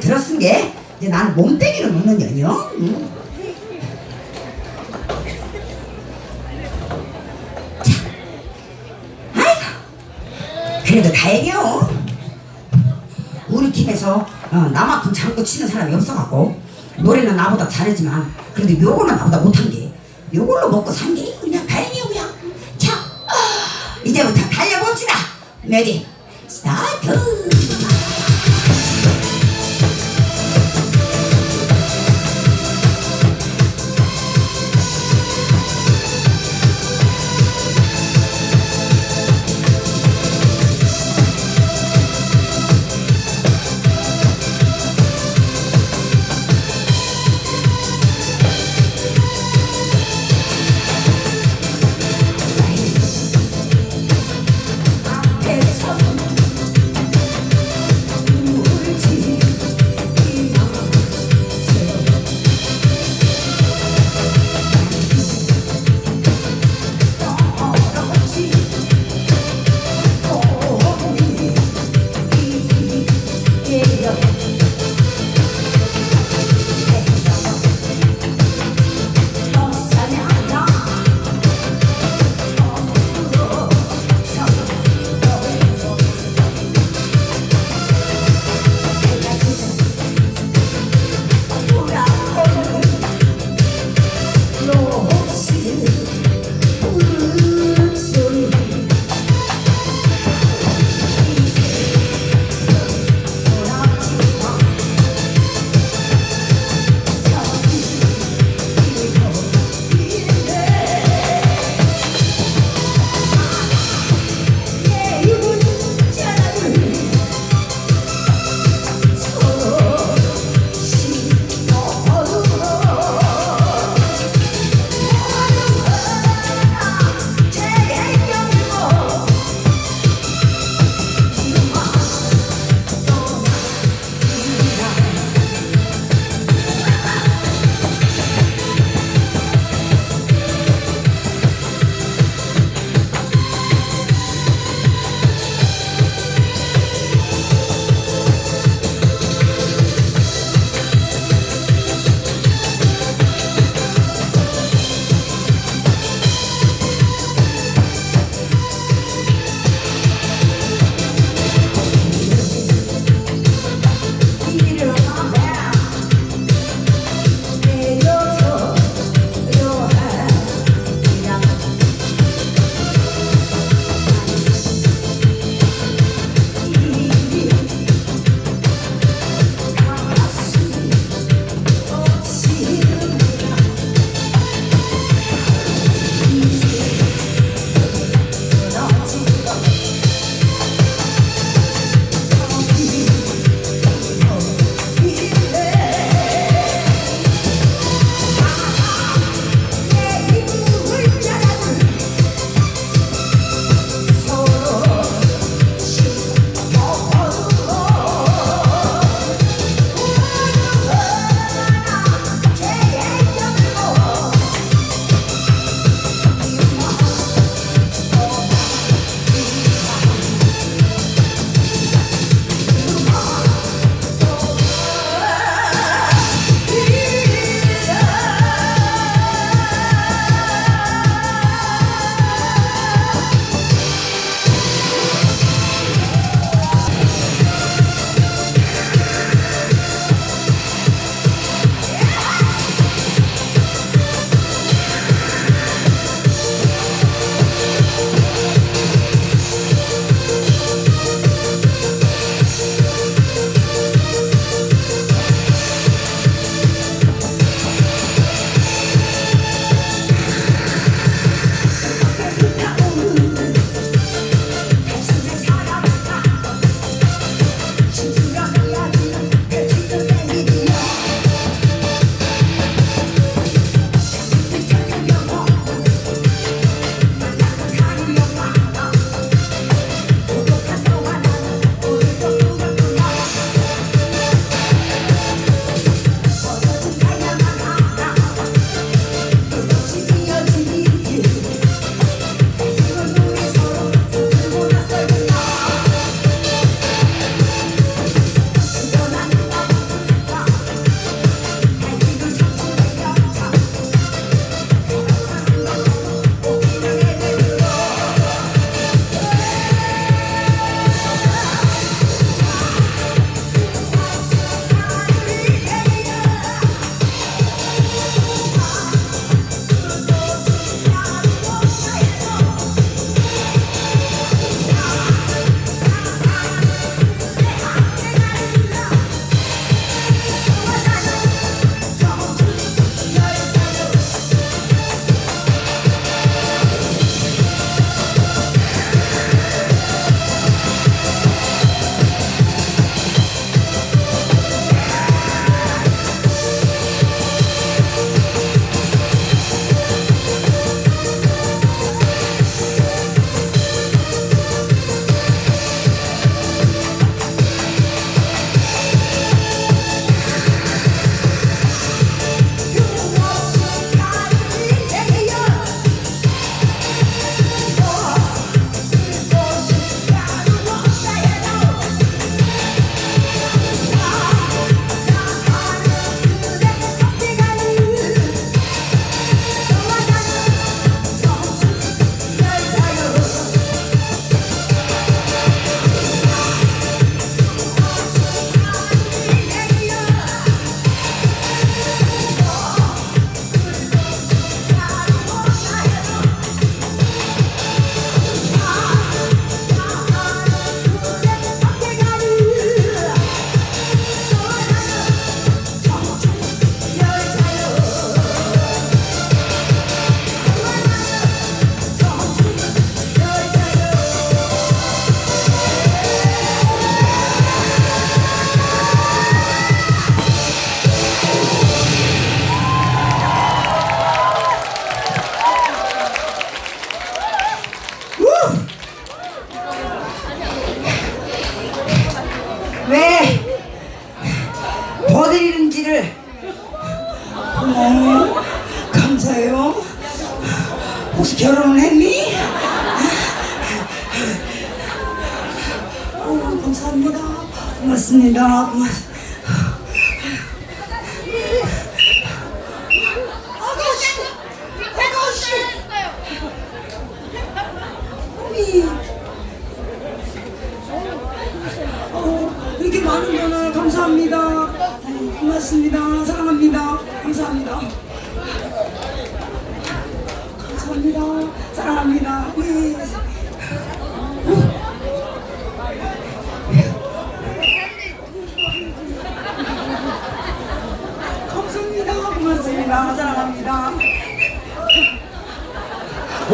들었은 게 이제 나는 몸뚱이를 먹는 년이요. 응? 자, 아이고, 그래도 다행이요. 우리 팀에서 어, 나만큼 장구 치는 사람이 없어갖고 노래는 나보다 잘하지만 그래도 요거는 나보다 못한 게 요걸로 먹고 산 게 그냥 다행이요 그냥. 자, 아, 이제부터 달려봅시다. 레디, 스타트.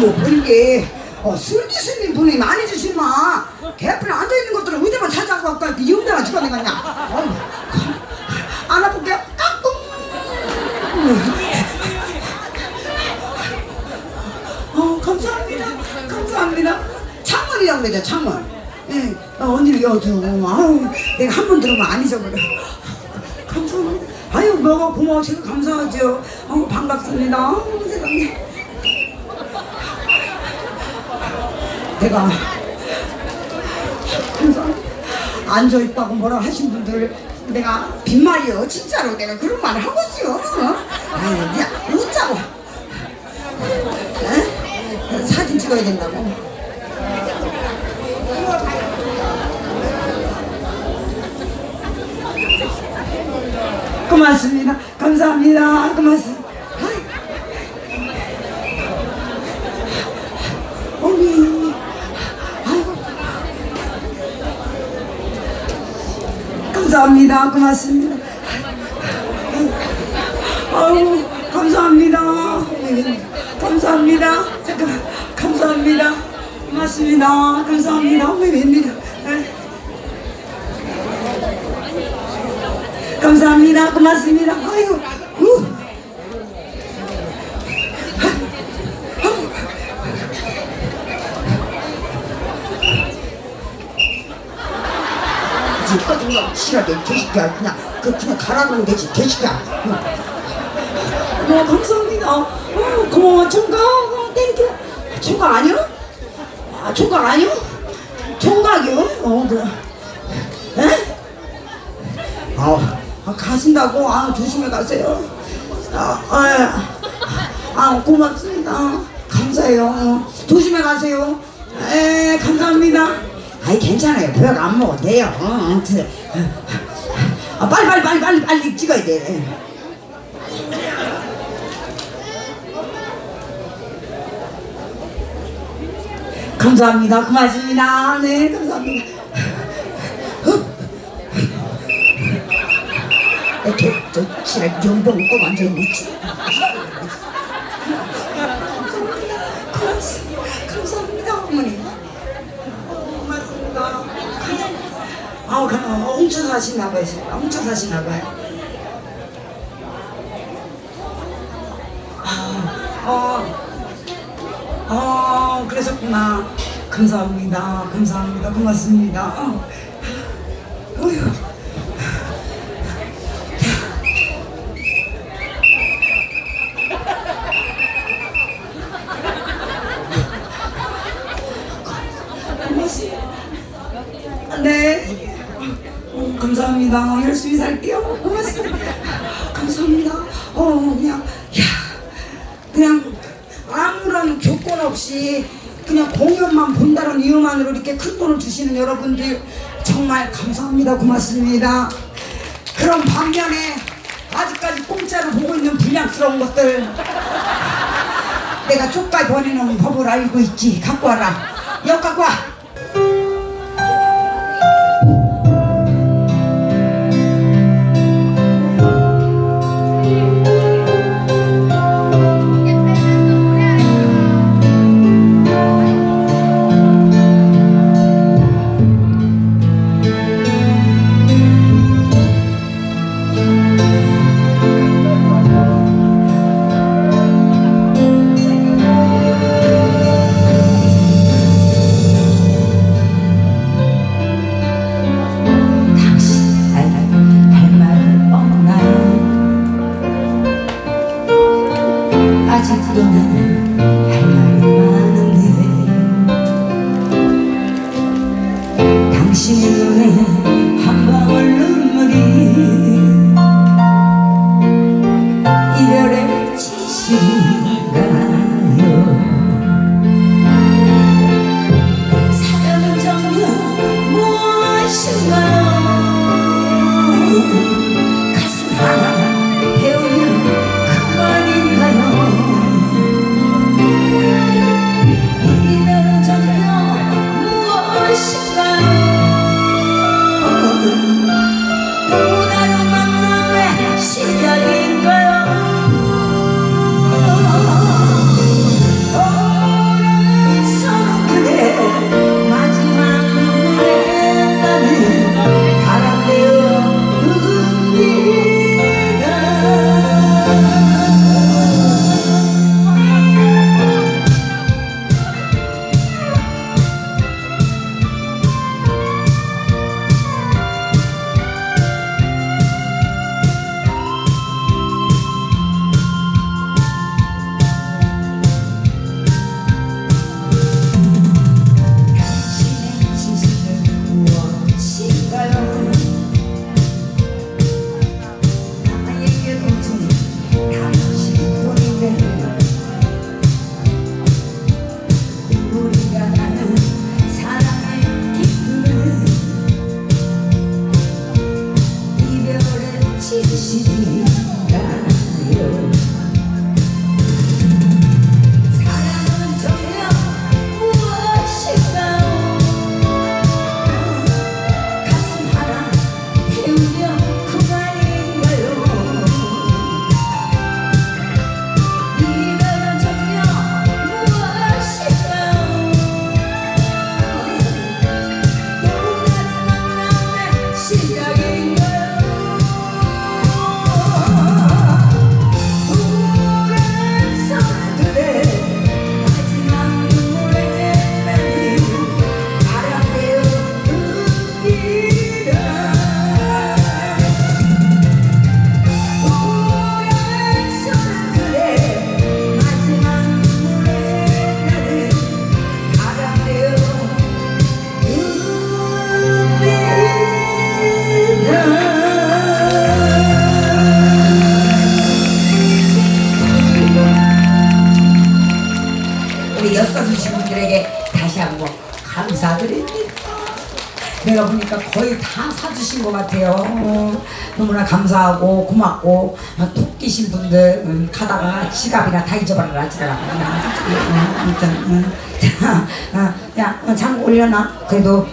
어머, 그게 어, 술 드시는 분이 많이 주시마. 개뿔에 앉아있는 것들은 의대만 찾아가고 이 혼자나 죽어내 갔냐. 어우, 안아볼게요. 까꿍. 어, 감사합니다. 감사합니다. 창문이라고 그러죠, 창문. 예, 어, 언니를 여주고, 아유, 내가 한 번 들으면 안 잊어버려. 감사합니다. 아유, 뭐가 고마워. 제가 감사하죠. 어, 반갑습니다. 어, 세상에. 내가 항상 앉아있다고 뭐라 하신 분들 내가 빈말이요. 진짜로 내가 그런 말을 하고 있어요. 어? 아유, 야, 웃자고. 에? 사진 찍어야 된다고. 고맙습니다. 감사합니다. 고맙습니다. 아이. 어미. 아이고. 감사합니다. 고맙습니다. 아유, 감사합니다. 감사합니다. 잠깐, 감사합니다. 고맙습니다. 감사합니다. 왜 웬일이야. 에. 감사합니다. 고맙습니다. 아유, 우. 지금 누가 싫어하게 개새끼야 그냥 그 그냥 가라놓으면 되지 개새끼야 어 감사합니다 어 고마워 총각 어, 땡큐 총각 아니요? 아 총각 아니요? 총각이요? 어 그래 에? 아, 아 가신다고? 아 조심해 가세요 아, 아, 아 고맙습니다 감사해요 어, 조심해 가세요 에 감사합니다 아이 괜찮아요. 벽 안 먹어도 돼요. 어, 어. 아, 빨리 빨리 빨리 빨리 빨리 찍어야 돼. 감사합니다. 고맙습니다. 네 감사합니다. 어, 저, 저, 지랄 연봉 꼭 앉아있네 고맙습니다 감사합니다 어머니 고맙습니다. 아우, 가- 어, 훔쳐 사시나 봐요. 훔쳐 사시나 봐요. 아, 어, 어, 그러셨구나. 감사합니다. 감사합니다. 고맙습니다. 어. 감사합니다. 열심히 살게요. 고맙습니다. 감사합니다. 어, 그냥, 야, 그냥 아무런 조건 없이 그냥 공연만 본다는 이유만으로 이렇게 큰 돈을 주시는 여러분들 정말 감사합니다. 고맙습니다. 그런 반면에 아직까지 공짜로 보고 있는 불량스러운 것들 내가 쪽발 버리는 법을 알고 있지. 갖고 와라. 역 갖고 와. 아직도 나는 할 말이 많은데 당신의 눈에 한 방울 눈물이 내가 보니까 거의 다 사주신 것 같아요. 너무나 감사하고 고맙고 아, 토끼신 분들 음, 가다가 지갑이나 다 잊어버리라 하시더라고요. 음, 자, 아, 장 어, 올려놔. 그래도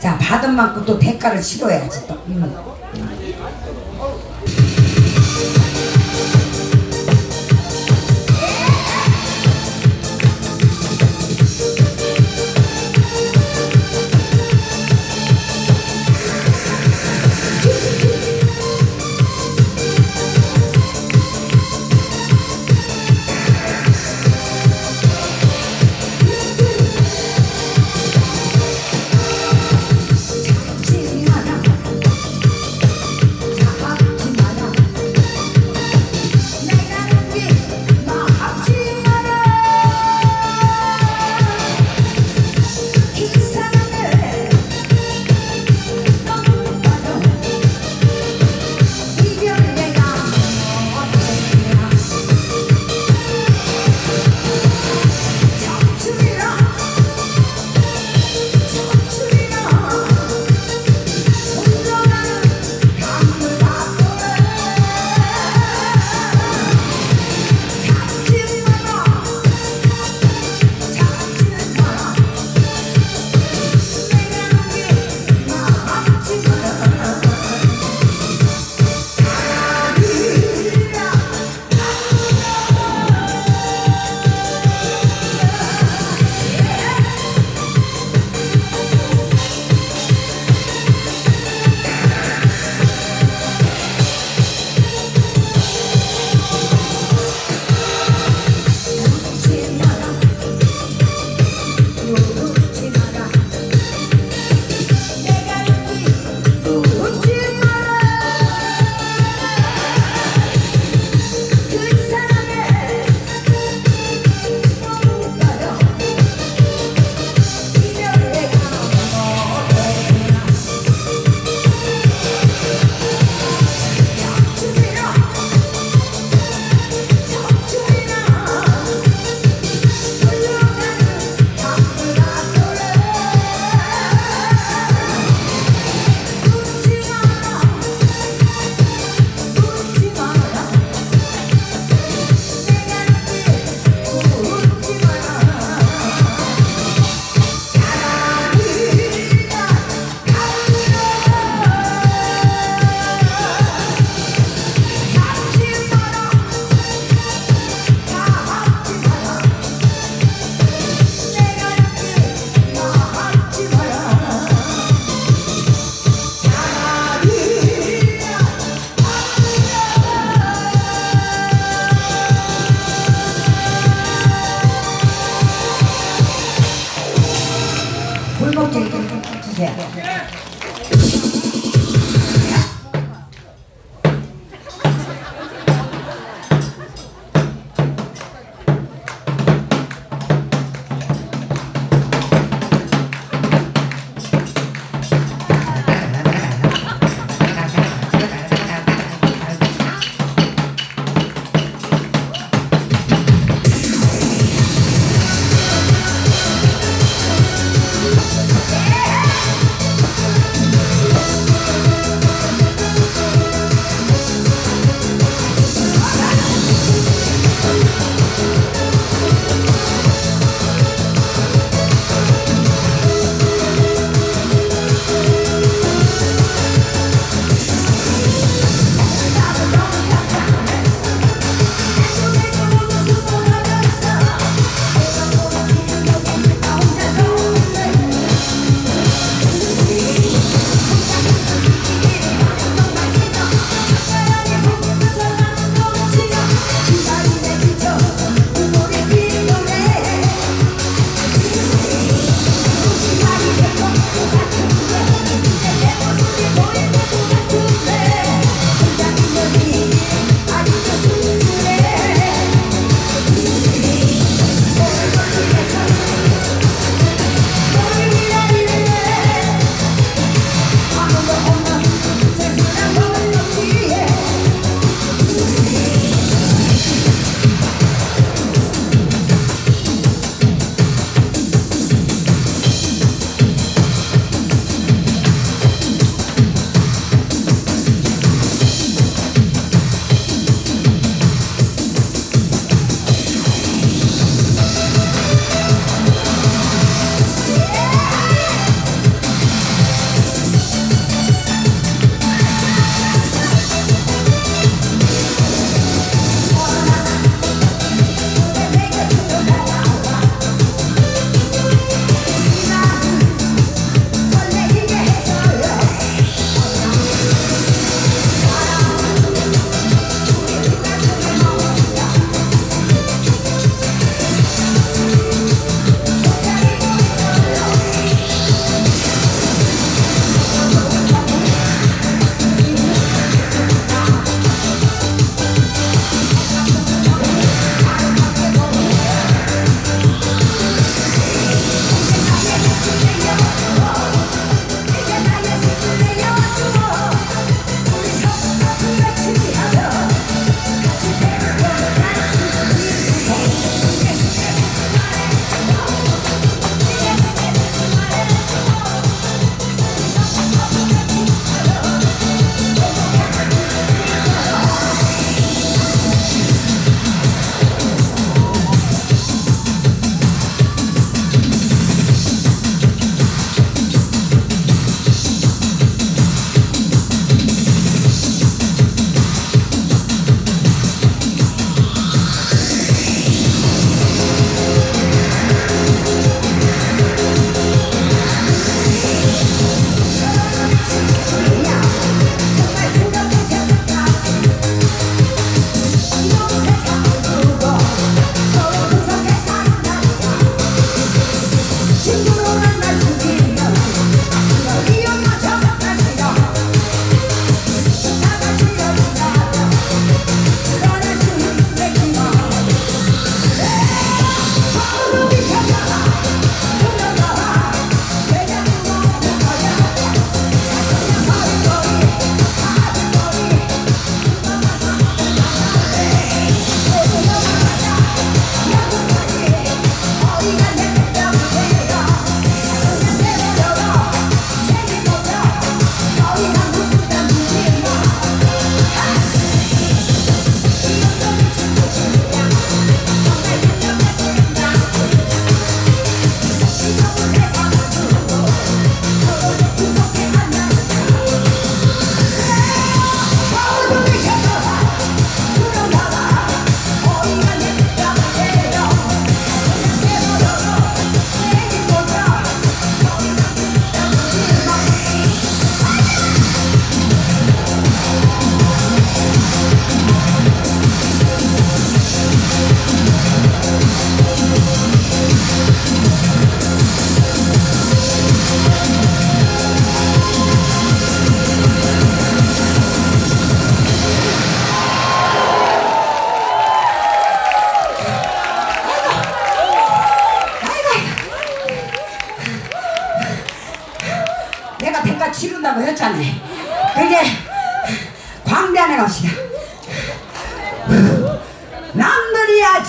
자 받은 만큼 또 대가를 치러야지 또. 음.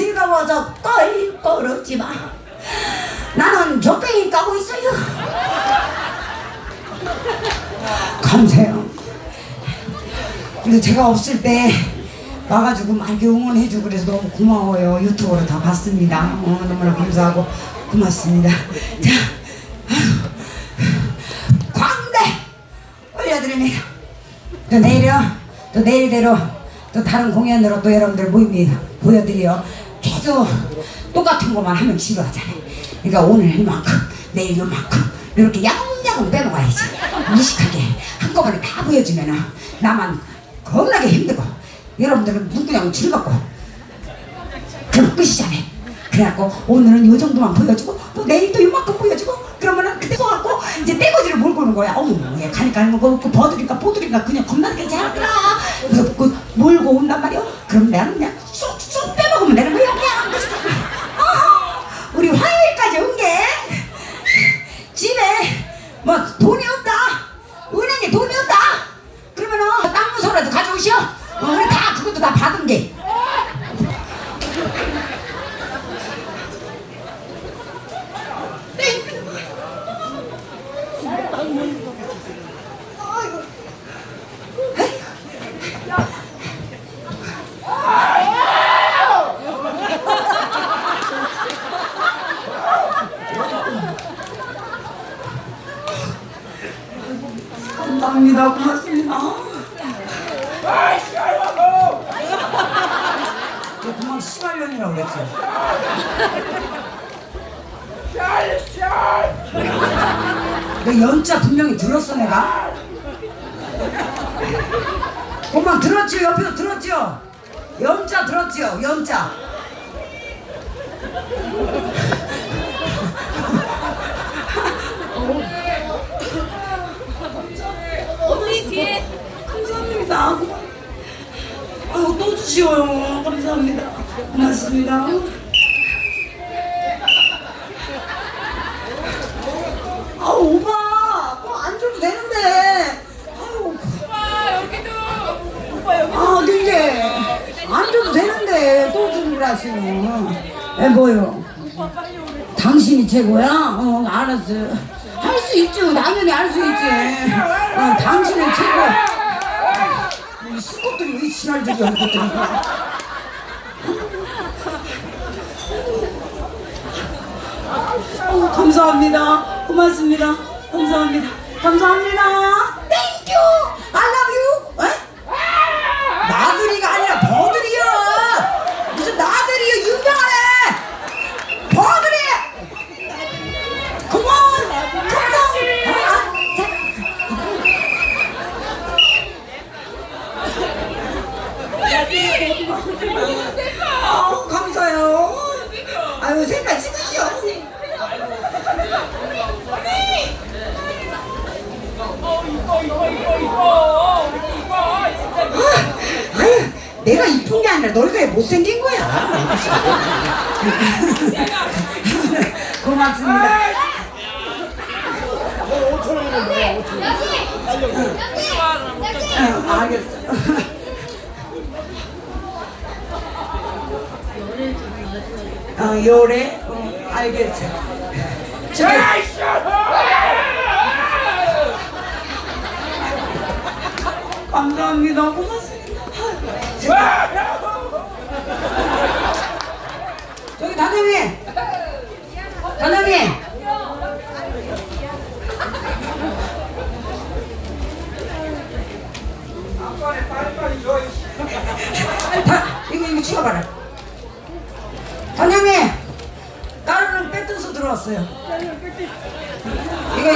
즐거워서 껄껄었지 마. 나는 족뱅이 까고 있어요. 감사해요. 근데 제가 없을 때 와가지고 막 이렇게 응원해주고 그래서 너무 고마워요. 유튜브로 다 봤습니다. 어, 너무나 감사하고 고맙습니다. 자 광대 올려드립니다. 또 내일요. 또 내일대로 또 다른 공연으로 또 여러분들 모임이 보여드려 계속 똑같은 것만 하면 지루하잖아요 그러니까 오늘 이만큼 내일 이만큼 이렇게 야금야금 빼먹어야지 무식하게 한꺼번에 다 보여주면은 나만 겁나게 힘들고 여러분들은 누구냐고 즐겁고 그럼 끝이잖아요. 그래갖고 오늘은 요 정도만 보여주고 또 내일 또 요만큼 보여주고 그러면은 그때 갖고 이제 떼거지를 몰고 오는 거야. 어머 얘 가니까 뭐그 버들인가 보들인가 그냥 겁나게 잘하더라. 그래서 그 몰고 온단 말이야. 그럼 나는 그냥 쏙쏙 빼먹으면 되는 거야. 그냥 그래서 아, 우리 화요일까지 온 게 집에 뭐 돈이 없다. 은행에 돈이 없다. 그러면은 땅 문서라도 가져오시오. 어, 우리 다 그것도 다 받은 게. 감사합니다. 고맙습니다. 너 씨발년이라고 그랬지. 너 연자 분명히 들었어 내가. 그만 들었죠 옆에서 들었죠. 연자 들었죠 연자. 어머니 뒤에 감사합니다. 아유 또 주시오요. 감사합니다. 고맙습니다. 아 오빠 또안 줘도 되는데. 오빠 여기도 오빠 여기 아 근데 안 줘도 되는데 또 주라시오. 에 뭐요? 당신이 최고야? 어 알았어. 할 수 있죠. 당연히 할 수 있지. 어, 당신은 최고. 이 수컷들이 왜 지랄들이 얼 굴들이 어, 감사합니다. 고맙습니다. 감사합니다. 감사합니다. 땡큐. I love you. 에? 나들이가 아니라 버들이야. 무슨 나들이야 유명하네. 버들이. 고마워. 감사합니다. 아, 자. 아우 감사해요. 아유 색깔 찍으시오. 아유 내가 이쁜 게 아니라 너희가 못생긴 거야. 고맙습니다. 어, 알겠어. 어, 요래? 어, 알겠어. 저기, 감사합니다. 고맙습니다. 단장님! 단장님! 다, 이거, 이거 치워봐라. 단장님! 따르는 빼뜨서 들어왔어요. 이거,